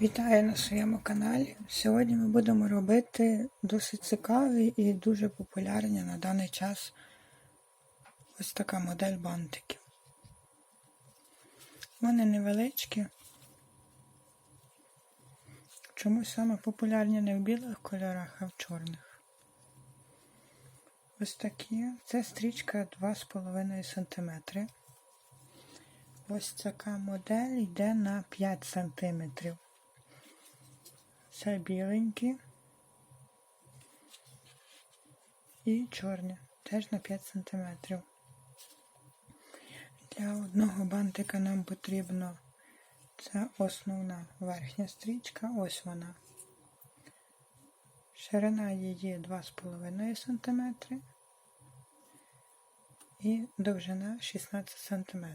Вітаю на своєму каналі. Сьогодні ми будемо робити досить цікаві і дуже популярні на даний час ось така модель бантиків. Вони невеличкі. Чомусь саме популярні не в білих кольорах, а в чорних. Ось такі. Це стрічка 2,5 см. Ось така модель йде на 5 см. Це біленькі і чорні, теж на 5 см. Для одного бантика нам потрібно це основна верхня стрічка, ось вона. Ширина її 2,5 см і довжина 16 см.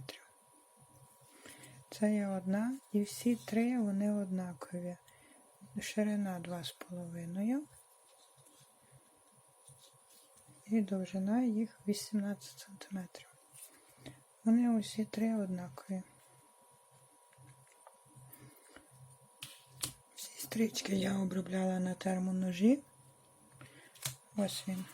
Це є одна, і всі три вони однакові ширина 2,5 і довжина їх 18 см. Вони усі три однакові. Всі стрічки я обробляла на термоножі. Ось він.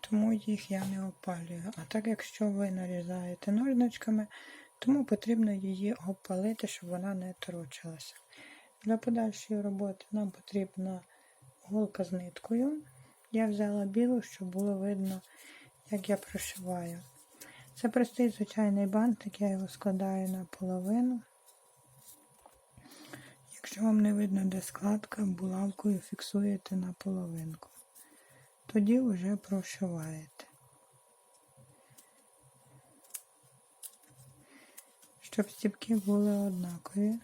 Тому їх я не опалюю. А так, якщо ви нарізаєте ножничками, тому потрібно її опалити, щоб вона не торочилася. Для подальшої роботи нам потрібна голка з ниткою. Я взяла білу, щоб було видно, як я прошиваю. Це простий звичайний бантик, я його складаю на половину. Якщо вам не видно, де складка, булавкою фіксуєте на половинку. Тоді вже прошиваєте. Щоб стіпки були однакові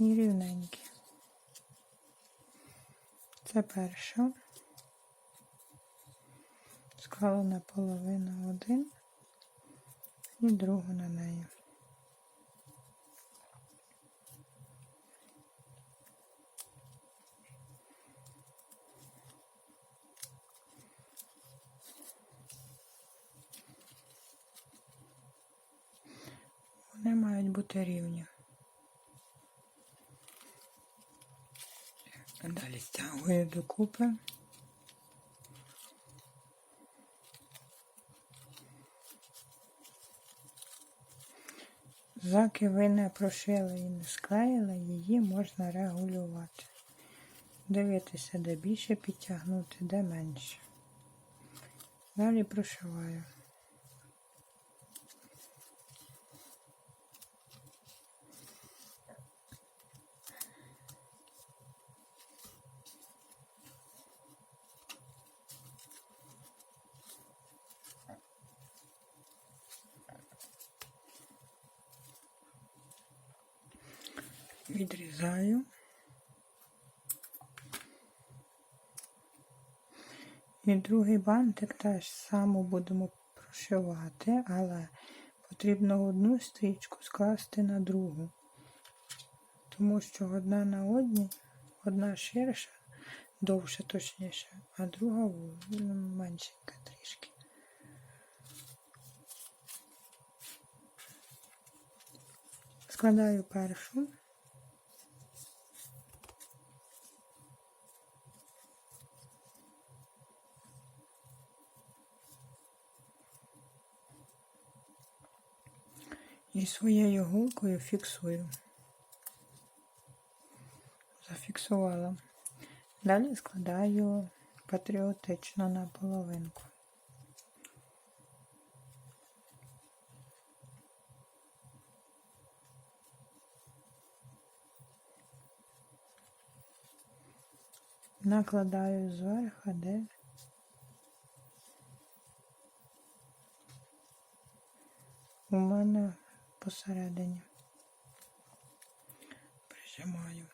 рівненькі. Це перша. Склала наполовину один і другу на неї. Вони мають бути рівні. Далі стягую докупи. Заки ви не прошили і не склеїли, її можна регулювати. Дивитися, де більше підтягнути, де менше. Далі прошиваю. Відрізаю. І другий бантик теж само будемо прошивати, але потрібно одну стрічку скласти на другу, тому що одна на одній, одна ширша, довша точніше, а друга меншенька трішки. Складаю першу. Своєю голкою фіксую. Зафіксувала. Далі складаю патріотично на половинку. Накладаю зверху, де у мене посередині. Прижимаю.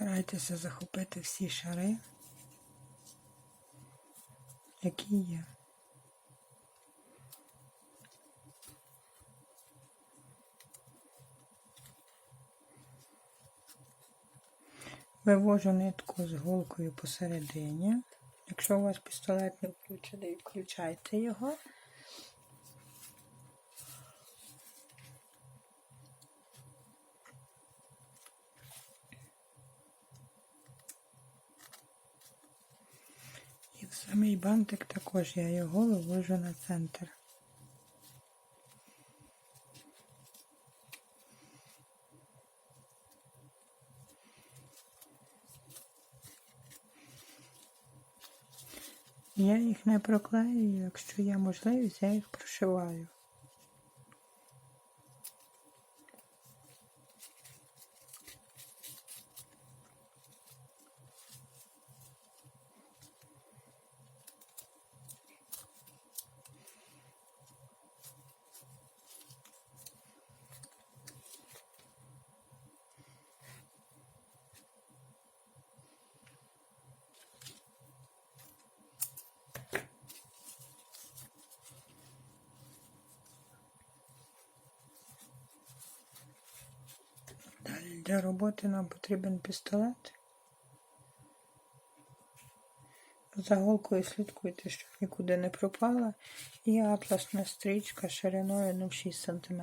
Старайтеся захопити всі шари, які є. Вивожу нитку з голкою посередині. Якщо у вас пістолет не включений, включайте його. І мій бантик також я його вивожу на центр. Я їх не проклею, якщо є можливість, я їх прошиваю. Далі для роботи нам потрібен пістолет. За голкою слідкуйте, щоб нікуди не пропала. І атласна стрічка шириною 0,6 см.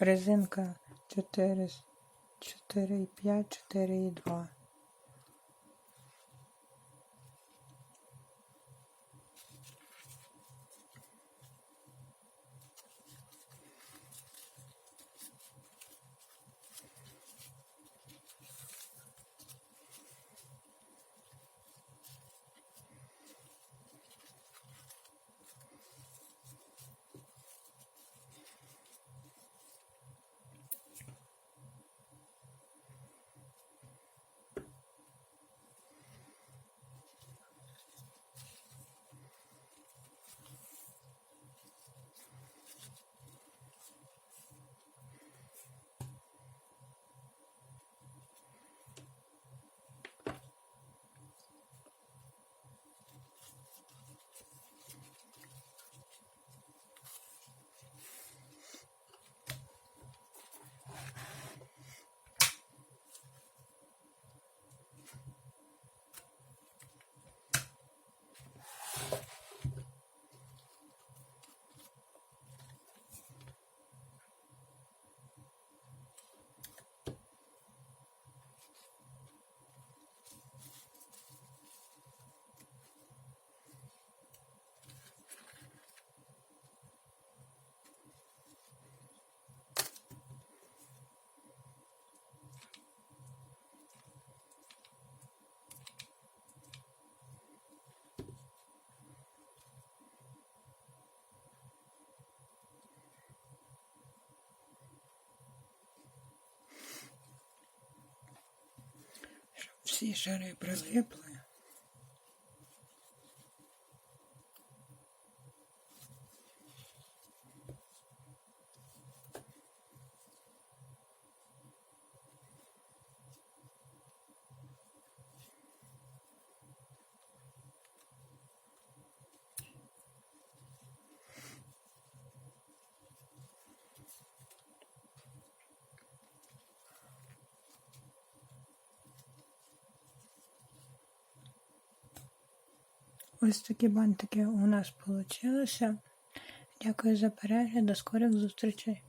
Резинка 4, 4,5, 4,2. Всі шари прилипли. Ось такі бантики у нас вийшли. Дякую за перегляд. До скорих зустрічей.